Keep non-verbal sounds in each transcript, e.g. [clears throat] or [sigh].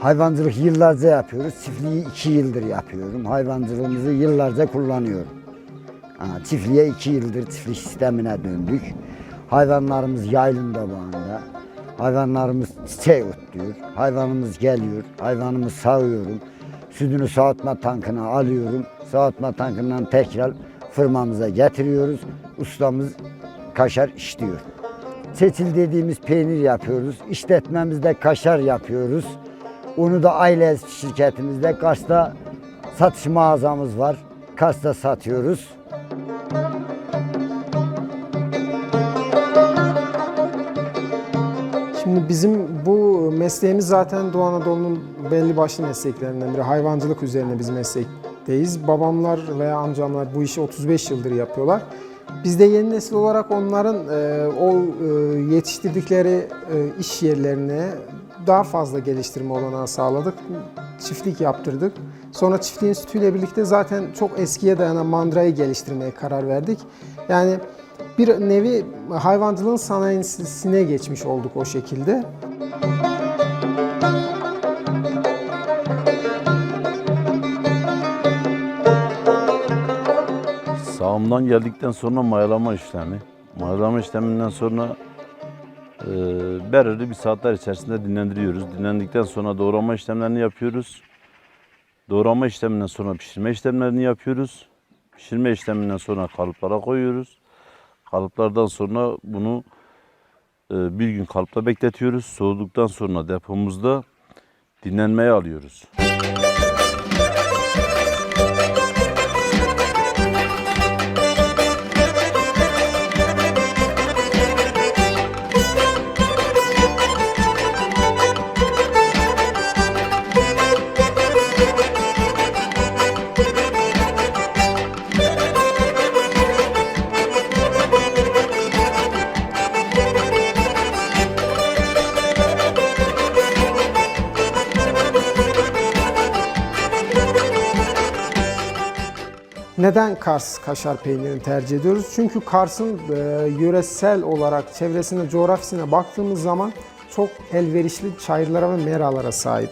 Hayvancılık yıllarca yapıyoruz. Çiftliği iki yıldır yapıyorum. Hayvancılığımızı yıllarca kullanıyorum. Ha, çiftliğe iki yıldır çiftlik sistemine döndük. Hayvanlarımız yaylım tabağında. Hayvanlarımız çiçek otluyor. Hayvanımız geliyor. Hayvanımı sağıyorum. Sütünü soğutma tankına alıyorum. Soğutma tankından tekrar fırmamıza getiriyoruz. Ustamız kaşar işliyor. Seçil dediğimiz peynir yapıyoruz. İşletmemizde kaşar yapıyoruz. Onu da aile şirketimizde Kars'ta satış mağazamız var. Kars'ta satıyoruz. Şimdi bizim bu mesleğimiz zaten Doğu Anadolu'nun belli başlı mesleklerinden biri. Hayvancılık üzerine biz meslekteyiz. Babamlar veya amcamlar bu işi 35 yıldır yapıyorlar. Biz de yeni nesil olarak onların e, o e, yetiştirdikleri e, iş yerlerine daha fazla geliştirme olanağı sağladık. Çiftlik yaptırdık. Sonra çiftliğin sütüyle birlikte zaten çok eskiye dayanan mandrayı geliştirmeye karar verdik. Yani bir nevi hayvancılığın sanayisine geçmiş olduk o şekilde. Sağımdan geldikten sonra mayalama işlemi. Mayalama işleminden sonra belirli bir saatler içerisinde dinlendiriyoruz. Dinlendikten sonra doğrama işlemlerini yapıyoruz. Doğrama işleminden sonra pişirme işlemlerini yapıyoruz. Pişirme işleminden sonra kalıplara koyuyoruz. Kalıplardan sonra bunu e, bir gün kalıpta bekletiyoruz. Soğuduktan sonra depomuzda dinlenmeye alıyoruz. Neden Kars kaşar peynirini tercih ediyoruz? Çünkü Kars'ın e, yöresel olarak çevresine, coğrafyasına baktığımız zaman çok elverişli çayırlara ve meralara sahip.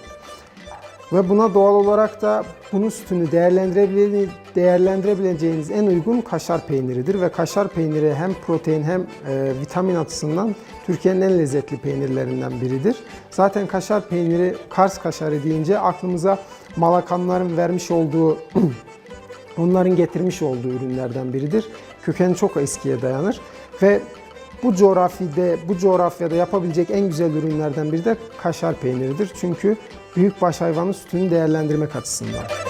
Ve buna doğal olarak da bunun sütünü değerlendirebile- değerlendirebileceğiniz en uygun kaşar peyniridir. Ve kaşar peyniri hem protein hem e, vitamin açısından Türkiye'nin en lezzetli peynirlerinden biridir. Zaten kaşar peyniri, Kars kaşarı deyince aklımıza Malakanların vermiş olduğu [clears throat] onların getirmiş olduğu ürünlerden biridir. Kökeni çok eskiye dayanır ve bu coğrafyada, bu coğrafyada yapabilecek en güzel ürünlerden biri de kaşar peyniridir. Çünkü büyükbaş hayvanın sütünü değerlendirmek açısından.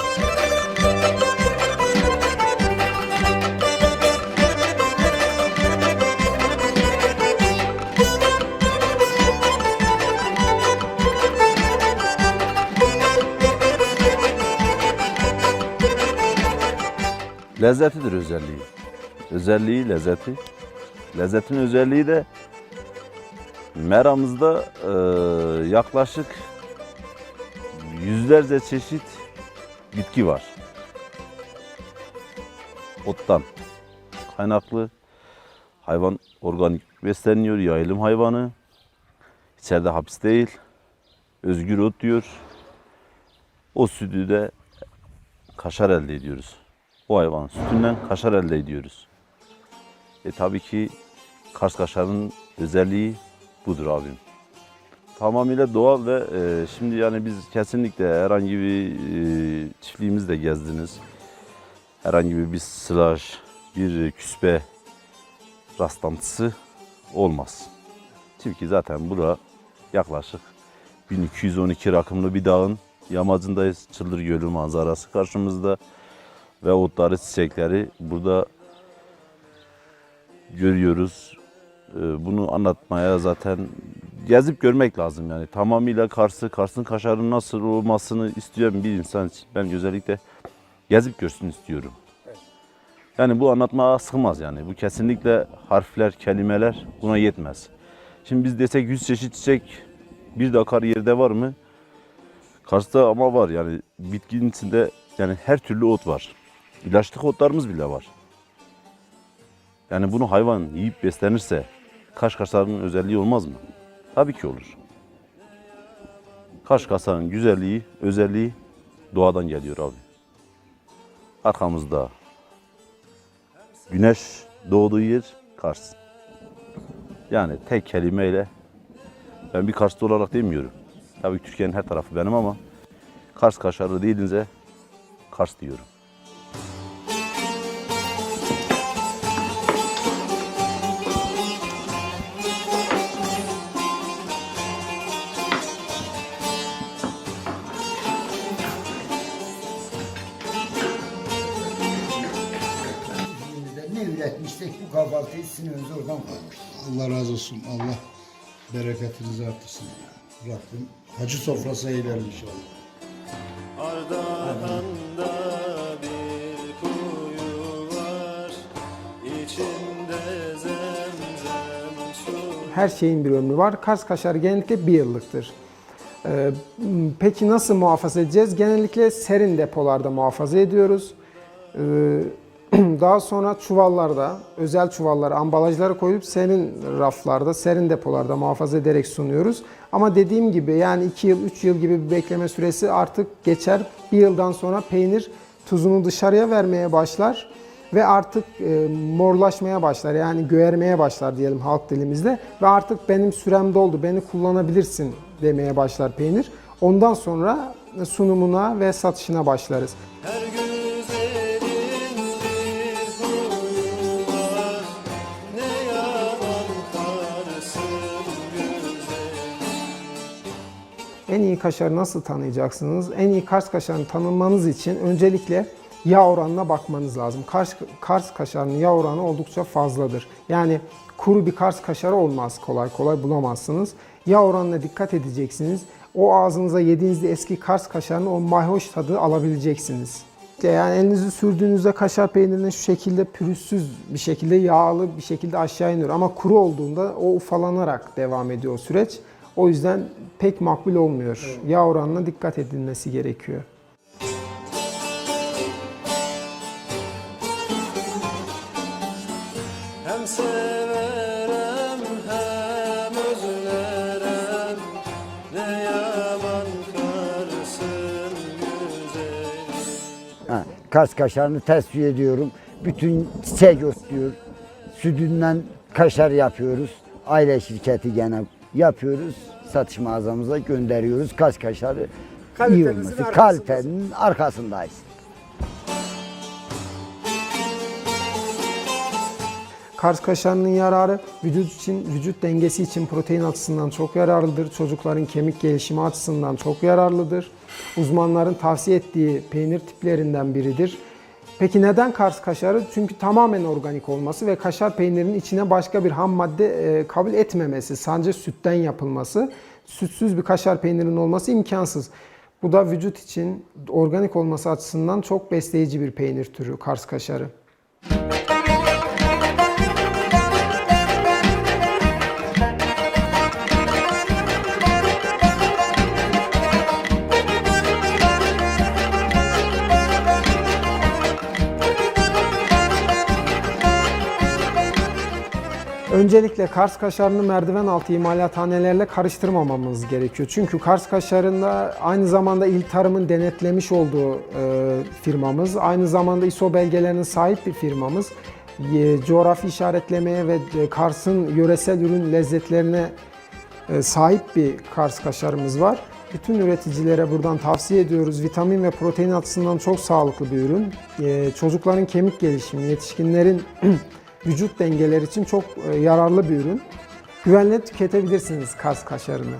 Lezzetidir özelliği. Özelliği lezzeti. Lezzetin özelliği de meramızda e, yaklaşık yüzlerce çeşit bitki var. Ottan kaynaklı hayvan organik besleniyor, yayılım hayvanı. İçeride hapis değil, özgür ot diyor. O sütü de kaşar elde ediyoruz. O hayvan sütünden kaşar elde ediyoruz. E tabii ki Kars kaşarının özelliği budur abim. Tamamıyla doğal ve e, şimdi yani biz kesinlikle herhangi bir e, çiftliğimizde gezdiniz. Herhangi bir, bir sılaj, bir küspe rastlantısı olmaz. Çünkü zaten bura yaklaşık 1212 rakımlı bir dağın yamacındayız. Çıldır Gölü manzarası karşımızda ve otları, çiçekleri burada görüyoruz. Ee, Bunu anlatmaya zaten gezip görmek lazım yani. Tamamıyla Kars'ı, Kars'ın kaşarının nasıl olmasını isteyen bir insan için ben özellikle gezip görsün istiyorum. Yani bu anlatmaya sığmaz yani. Bu kesinlikle harfler, kelimeler buna yetmez. Şimdi biz desek 100 çeşit çiçek bir de akar yerde var mı? Kars'ta ama var yani bitkinin içinde yani her türlü ot var. İlaçlık otlarımız bile var. Yani bunu hayvan yiyip beslenirse kaş kasarının özelliği olmaz mı? Tabii ki olur. Kaş kasarının güzelliği, özelliği doğadan geliyor abi. Arkamızda güneş doğduğu yer Kars. Yani tek kelimeyle ben bir Karslı olarak demiyorum. Tabii Türkiye'nin her tarafı benim ama Kars kaşarı deyince Kars diyorum. Ne üretmişsek bu kahvaltıyı sınırımızı oradan koymuşuz. Allah razı olsun. Allah bereketinizi artırsın. ya. Rabbim hacı sofrası eylerim inşallah. Ardahan'da bir kuyu var içinde zemzem su Her şeyin bir ömrü var. Kars kaşarı genellikle bir yıllıktır. Ee, peki nasıl muhafaza edeceğiz? Genellikle serin depolarda muhafaza ediyoruz. Ee, [clears throat] daha sonra çuvallarda, özel çuvallara, ambalajlara koyup serin raflarda, serin depolarda muhafaza ederek sunuyoruz. Ama dediğim gibi yani 2 yıl, 3 yıl gibi bir bekleme süresi artık geçer. Bir yıldan sonra peynir tuzunu dışarıya vermeye başlar ve artık e, morlaşmaya başlar yani göğermeye başlar diyelim halk dilimizde ve artık benim sürem doldu beni kullanabilirsin demeye başlar peynir. Ondan sonra sunumuna ve satışına başlarız. Her En iyi kaşarı nasıl tanıyacaksınız? En iyi Kars kaşarını tanımanız için öncelikle yağ oranına bakmanız lazım. Kars, Kars kaşarının yağ oranı oldukça fazladır. Yani kuru bir Kars kaşarı olmaz kolay kolay bulamazsınız. Yağ oranına dikkat edeceksiniz. O ağzınıza yediğinizde eski Kars kaşarının o mayhoş tadı alabileceksiniz. Yani elinizi sürdüğünüzde kaşar peynirinin şu şekilde pürüzsüz bir şekilde yağlı bir şekilde aşağı iniyor. Ama kuru olduğunda o ufalanarak devam ediyor süreç. O yüzden pek makbul olmuyor. Yağ oranına dikkat edilmesi gerekiyor. Hem severem hem özlerem Ne yaman karsın güzel Ha, Kars kaşarını tesviye ediyorum. Bütün çiçek otluyor. Sütünden kaşar yapıyoruz. Aile şirketi gene yapıyoruz. Satış mağazamıza gönderiyoruz. Kars kaşarı iyi olması. Kalitenin arkasındayız. Kars kaşarının yararı vücut için, vücut dengesi için protein açısından çok yararlıdır. Çocukların kemik gelişimi açısından çok yararlıdır. Uzmanların tavsiye ettiği peynir tiplerinden biridir. Peki neden Kars kaşarı? Çünkü tamamen organik olması ve kaşar peynirinin içine başka bir ham madde e, kabul etmemesi, sadece sütten yapılması, sütsüz bir kaşar peynirinin olması imkansız. Bu da vücut için organik olması açısından çok besleyici bir peynir türü Kars kaşarı. Öncelikle Kars kaşarını merdiven altı imalathanelerle karıştırmamamız gerekiyor. Çünkü Kars kaşarında aynı zamanda İl Tarım'ın denetlemiş olduğu e, firmamız, aynı zamanda ISO belgelerine sahip bir firmamız. e, coğrafi işaretlemeye ve e, Kars'ın yöresel ürün lezzetlerine e, sahip bir Kars kaşarımız var. Bütün üreticilere buradan tavsiye ediyoruz. Vitamin ve protein açısından çok sağlıklı bir ürün. E, Çocukların kemik gelişimi, yetişkinlerin [clears throat] vücut dengeleri için çok e, yararlı bir ürün. Güvenle tüketebilirsiniz Kars kaşarını.